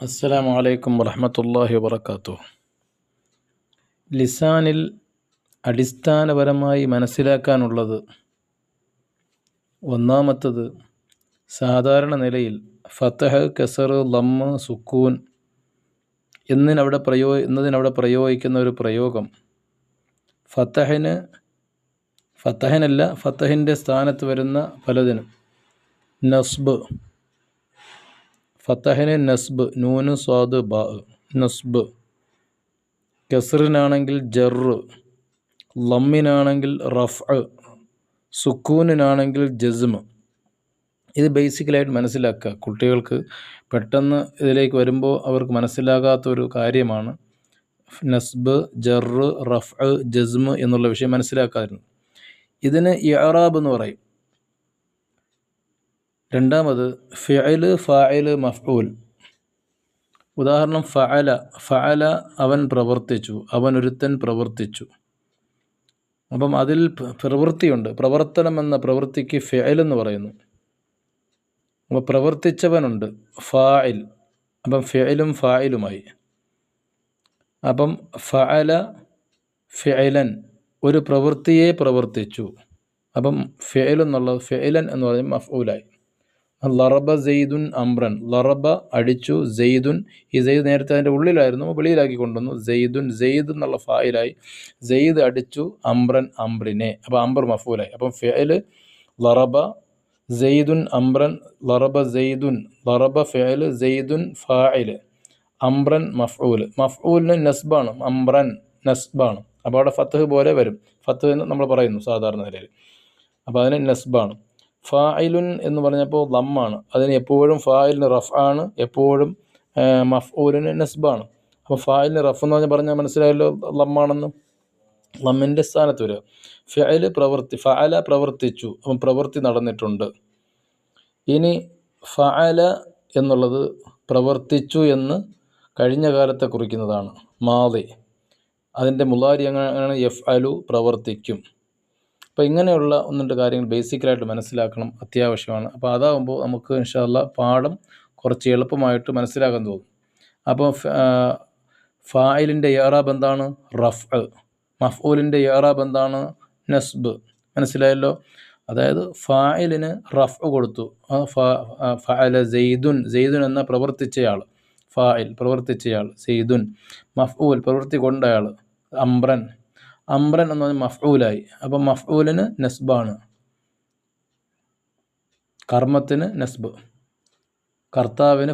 അസ്സലാമു അലൈക്കും വറഹമത്തല്ലാഹി വബർക്കാത്തു ലിസാനിൽ അടിസ്ഥാനപരമായി മനസ്സിലാക്കാനുള്ളത് ഒന്നാമത്തത് സാധാരണ നിലയിൽ ഫത്തഹ് കെസർ ലമ്മ് സുക്കൂൻ എന്നിനവിടെ പ്രയോ എന്നതിനവിടെ പ്രയോഗിക്കുന്ന ഒരു പ്രയോഗം ഫത്തഹിന് ഫത്തഹിനല്ല ഫത്തഹിന്റെ സ്ഥാനത്ത് വരുന്ന പലതിനും. നസ്ബ് ഫത്തഹിന് നസ്ബ് നൂന് സ്വാദ് ബ നസ്ബ്. കസറിനാണെങ്കിൽ ജറ് ലമ്മിനാണെങ്കിൽ റഫ് സുക്കൂനിനാണെങ്കിൽ ജസ്മ്. ഇത് ബേസിക്കലായിട്ട് മനസ്സിലാക്കുക. കുട്ടികൾക്ക് പെട്ടെന്ന് ഇതിലേക്ക് വരുമ്പോൾ അവർക്ക് മനസ്സിലാകാത്തൊരു കാര്യമാണ് നസ്ബ് ജറ് റഫ് ജസ്മ് എന്നുള്ള വിഷയം മനസ്സിലാക്കാതിരുന്നു ഇതിന് ഇറാബ് എന്ന് പറയും. രണ്ടാമത് ഫിഅൽ ഫായിൽ മഫ്ഊൽ. ഉദാഹരണം ഫഅല ഫഅല അവൻ പ്രവർത്തിച്ചു അവൻ ഒരുത്തൻ പ്രവർത്തിച്ചു. അപ്പം അതിൽ പ്രവൃത്തിയുണ്ട്. പ്രവർത്തനം എന്ന പ്രവൃത്തിക്ക് ഫിഅൽ എന്ന് പറയുന്നു. അപ്പോൾ പ്രവർത്തിച്ചവനുണ്ട് ഫായിൽ അപ്പം ഫിഅലും ഫായിലുമായി അപ്പം ഫഅല ഫിഅലൻ ഒരു പ്രവൃത്തിയെ പ്രവർത്തിച്ചു. അപ്പം ഫിഅൽ എന്നുള്ളത് ഫിഅലൻ എന്ന് പറയുമ്പോൾ മഫ്ഊലായി. ലറബ സെയ്ദുൻ അമ്രൻ. ലറബ അടിച്ചു സെയ്ദുൻ. ഈ സെയ്ദ് നേരത്തെ അതിന്റെ ഉള്ളിലായിരുന്നു. വെളിയിലാക്കി കൊണ്ടുവന്നു. സെയ്ദുൻ സെയ്ദ് എന്നുള്ള ഫായിലായി. സെയ്ദ് അടിച്ചു അമ്രൻ അമ്രിനെ. അപ്പോൾ അംബർ മഫൂലായി. അപ്പം ഫെയൽ ലറബ സെയ്ദുൻ അമ്രൻ ലറബ സെയ്ദുൻ ലറബ ഫെയൽ സെയ്ദുൻ ഫായിൽ അമ്രൻ മഫ്ഊൽ മഫ്ഊലിന് നസ്ബാണ്. അമ്രൻ നസ്ബാണ്. അപ്പോൾ അവിടെ ഫത്തഹ് പോലെ വരും. ഫത്തഹ് എന്ന് നമ്മൾ പറയുന്നു സാധാരണ നിലയിൽ. അപ്പോൾ അതിന് നസ്ബാണ്. ഫായിലുൻ എന്ന് പറഞ്ഞപ്പോൾ ദമ്മാണ്. അതിന് എപ്പോഴും ഫായിലിന് റഫ് ആണ് എപ്പോഴും മഫ്ഊലിന് നസ്ബാണ്. അപ്പോൾ ഫായിലിന് റഫ് എന്ന് പറഞ്ഞാൽ പറഞ്ഞാൽ മനസ്സിലായല്ലോ ലമ്മാണെന്ന് ലമ്മിന്റെ സ്ഥാനത്ത് വരിക. ഫയൽ പ്രവർത്തി ഫഅല പ്രവർത്തിച്ചു. അപ്പം പ്രവൃത്തി നടന്നിട്ടുണ്ട്. ഇനി ഫഅല എന്നുള്ളത് പ്രവർത്തിച്ചു എന്ന് കഴിഞ്ഞ കാലത്തെ കുറിക്കുന്നതാണ്. മാതി അതിന്റെ മുലാരി എങ്ങനെയാണ് എഫ് അലു പ്രവർത്തിക്കും. അപ്പോൾ ഇങ്ങനെയുള്ള ഒന്ന് രണ്ട് കാര്യങ്ങൾ ബേസിക്കലായിട്ട് മനസ്സിലാക്കണം അത്യാവശ്യമാണ്. അപ്പോൾ അതാകുമ്പോൾ നമുക്ക് ഇൻഷാല്ല പാഠം കുറച്ച് എളുപ്പമായിട്ട് മനസ്സിലാക്കാൻ തോന്നും. അപ്പോൾ ഫായിലിന്റെ ഏറാബ് എന്താണ്? റഫ് മഫ്ഊലിന്റെ ഏറാബ് എന്താണ്? നസ്ബ്. മനസ്സിലായല്ലോ? അതായത് ഫായിലിന് റഫ് കൊടുത്തു. ഫഅല സെയ്ദുൻ. സെയ്ദുൻ എന്ന പ്രവർത്തിച്ചയാൾ. ഫായിൽ പ്രവർത്തിച്ചയാൾ. സെയ്ദുൻ. മഫ്ഊൽ പ്രവൃത്തി കൊണ്ടയാൾ. അംബ്രൻ അംറൻ എന്ന് പറഞ്ഞാൽ മഫ്ഊലായി. അപ്പം മഫ്ഊലിന് നസ്ബാണ്. കർമ്മത്തിന് നസ്ബ്. കർത്താവിന്